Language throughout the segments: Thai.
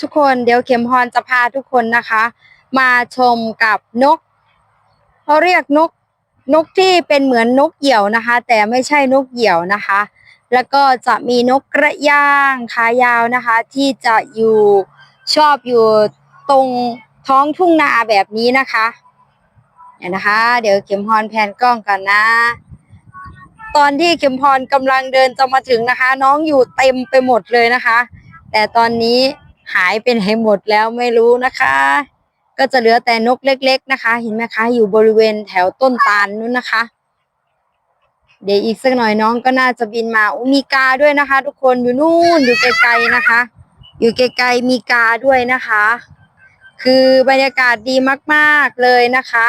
ทุกคนเดี๋ยวเข็มพรจะพาทุกคนนะคะ มาชมกับนกเขาเรียกนกนกที่เป็นเหมือนนกเหยี่ยวนะคะ แต่ไม่ใช่นกเหยี่ยวนะคะ แล้วก็จะมีนกกระย่างขายาวนะคะ ที่จะอยู่ชอบอยู่ตรงท้องทุ่งนาแบบนี้นะคะเนี่ยนะคะ เดี๋ยวเข็มพรแพนกล้องกันนะ ตอนที่เข็มพรกำลังเดินจะมาถึงนะคะ น้องอยู่เต็มไปหมดเลยนะคะ แต่ตอนนี้ หายไปไหนหมดแล้วไม่รู้นะคะ ก็จะเหลือแต่นกเล็ก ๆ นะคะ เห็นไหมคะ อยู่บริเวณแถวต้นตาลนู้นนะคะ เดี๋ยวอีกสักหน่อยน้องก็น่าจะบินมาอุมีกาด้วยนะคะ ทุกคนอยู่นู่นอยู่ไกลๆนะคะ อยู่ไกลๆมีกาด้วยนะคะ คือบรรยากาศดีมากๆเลยนะคะ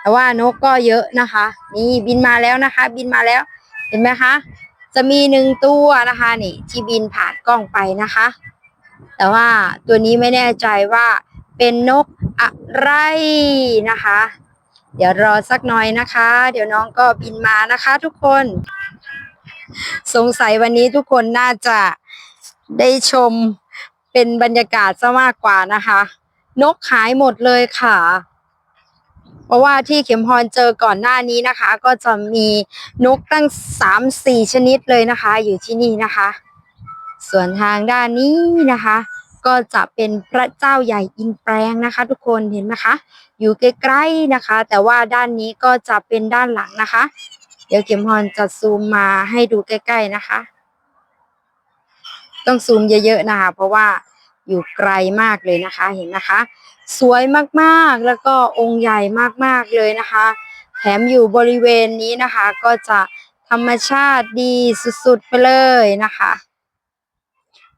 แต่ว่านกก็เยอะนะคะ นี่บินมาแล้วนะคะ บินมาแล้ว เห็นไหมคะ จะมีหนึ่งตัวนะคะนี่ที่บินผ่านกล้องไปนะคะ แต่ว่าตัวนี้ไม่แน่ใจว่าเป็นนกอะไรนะคะ เดี๋ยวรอสักหน่อยนะคะ เดี๋ยวน้องก็บินมานะคะ ทุกคน สงสัยวันนี้ทุกคนน่าจะได้ชมเป็นบรรยากาศซะมากกว่านะคะ นกหายหมดเลยค่ะ เพราะว่าที่เข็มพรเจอก่อนหน้านี้นะคะ ก็จะมีนกตั้งสามสี่ชนิดเลยนะคะ อยู่ที่นี่นะคะ ส่วนทางด้านนี้นะคะ ก็จะเป็นพระเจ้าใหญ่อินแปลงนะคะ ทุกคนเห็นไหมคะ อยู่ใกล้ๆนะคะ แต่ว่าด้านนี้ก็จะเป็นด้านหลังนะคะ เดี๋ยวเข็มพรจะซูมมาให้ดูใกล้ ๆนะคะ ต้องซูมเยอะๆนะคะ เพราะว่า อยู่ไกลมากเลยนะคะเห็นนะคะ สวยมากๆแล้วก็องค์ใหญ่มากๆเลยนะคะ แถมอยู่บริเวณนี้นะคะ ก็จะธรรมชาติดีสุดๆไปเลยนะคะ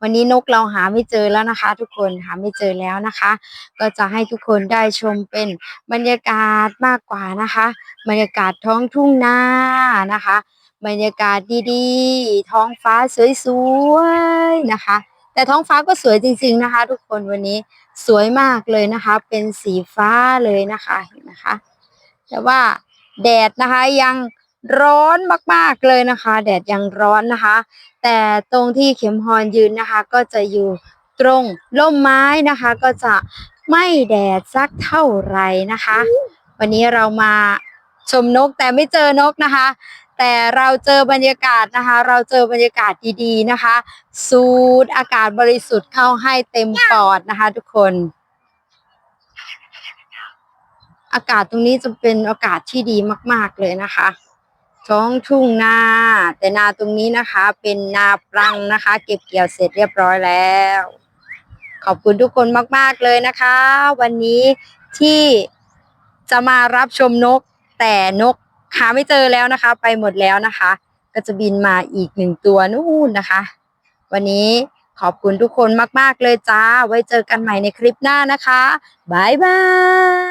วันนี้นกเราหาไม่เจอแล้วนะคะ ทุกคนหาไม่เจอแล้วนะคะ ก็จะให้ทุกคนได้ชมเป็นบรรยากาศมากกว่านะคะ บรรยากาศท้องทุ่งนานะคะ บรรยากาศดีๆ ท้องฟ้าสวยๆนะคะ แต่ท้องฟ้าก็สวยจริง ๆนะคะ ทุกคนวันนี้สวยมากเลยนะคะ เป็นสีฟ้าเลยนะคะเห็นนะคะ แต่ว่าแดดนะคะยังร้อนมากๆเลยนะคะ แดดยังร้อนนะคะ แต่ตรงที่เข็มฮอนยืนนะคะ ก็จะอยู่ตรงร่มไม้นะคะ ก็จะไม่แดดสักเท่าไหร่นะคะ วันนี้เรามาชมนกแต่ไม่เจอนกนะคะ แต่เราเจอบรรยากาศนะคะ เราเจอบรรยากาศดีๆนะคะ สูดอากาศบริสุทธิ์เข้าให้เต็มปอดนะคะ ทุกคน อากาศตรงนี้จะเป็นอากาศที่ดีมาก ๆเลยนะคะ ท้องทุ่งนา แต่นาตรงนี้นะคะ เป็นนาปรังนะคะ เก็บเกี่ยวเสร็จเรียบร้อยแล้ว ขอบคุณทุกคนมาก ๆเลยนะคะ วันนี้ที่จะมารับชมนกแต่นก หาไม่เจอแล้วนะคะ ไปหมดแล้วนะคะ ก็จะบินมาอีกหนึ่งตัวนู่นนะคะ วันนี้ขอบคุณทุกคนมาก ๆ เลยจ้า ไว้เจอกันใหม่ในคลิปหน้านะคะบายบาย